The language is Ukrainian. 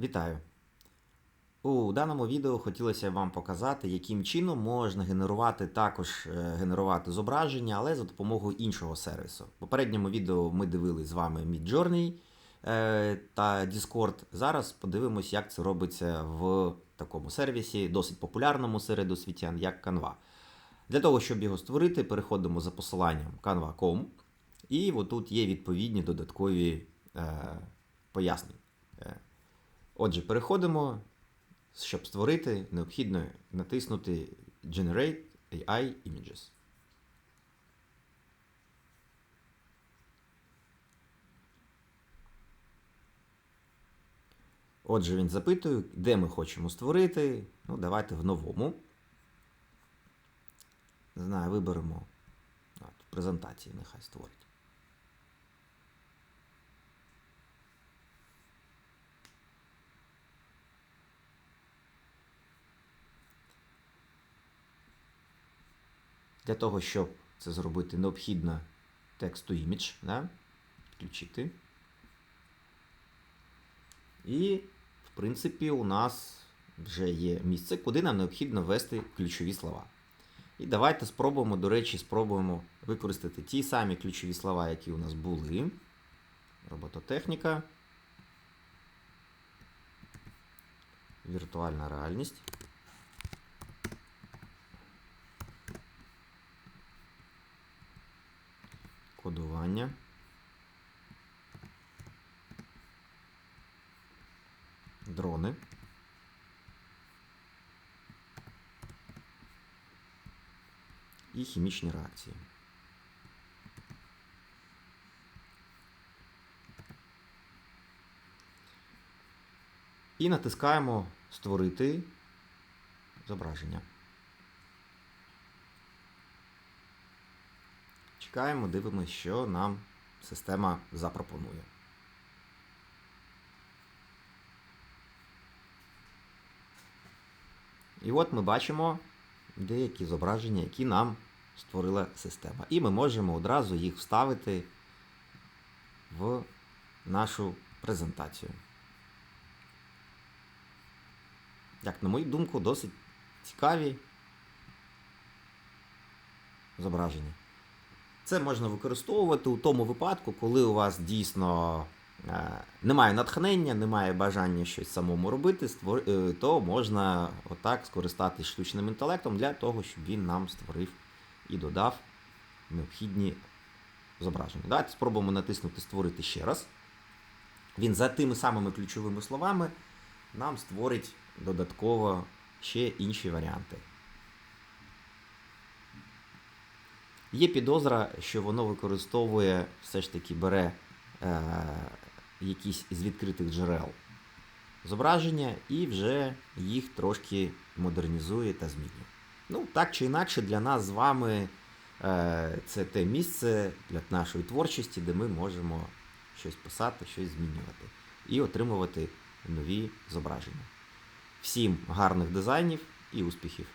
Вітаю! У даному відео хотілося вам показати, яким чином можна генерувати також е, генерувати зображення, але за допомогою іншого сервісу. В попередньому відео ми дивились з вами Midjourney е, та Discord. Зараз подивимось, як це робиться в такому сервісі, досить популярному серед освітян, як Canva. Для того, щоб його створити, переходимо за посиланням canva.com. І отут є відповідні додаткові е, пояснення. Отже, переходимо. Щоб створити, необхідно натиснути Generate AI Images. Отже, він запитує, де ми хочемо створити. Ну, давайте в новому. Не знаю, виберемо. От, презентації нехай створить. Для того, щоб це зробити, необхідно тексту image, да? включити. І, в принципі, у нас вже є місце, куди нам необхідно ввести ключові слова. І давайте спробуємо, до речі, спробуємо використати ті самі ключові слова, які у нас були. Робототехніка. Віртуальна реальність. Кодування. Дрони. І хімічні реакції. І натискаємо Створити зображення. Чекаємо, дивимося, що нам система запропонує. І от ми бачимо деякі зображення, які нам створила система. І ми можемо одразу їх вставити в нашу презентацію. Як, на мою думку, досить цікаві зображення. Це можна використовувати у тому випадку, коли у вас дійсно е, немає натхнення, немає бажання щось самому робити, е, то можна отак скористатись штучним інтелектом для того, щоб він нам створив і додав необхідні зображення. Давайте спробуємо натиснути Створити ще раз. Він за тими самими ключовими словами нам створить додатково ще інші варіанти. Є підозра, що воно використовує, все ж таки бере е, якісь з відкритих джерел зображення і вже їх трошки модернізує та змінює. Ну, так чи інакше, для нас з вами е, це те місце для нашої творчості, де ми можемо щось писати, щось змінювати і отримувати нові зображення. Всім гарних дизайнів і успіхів!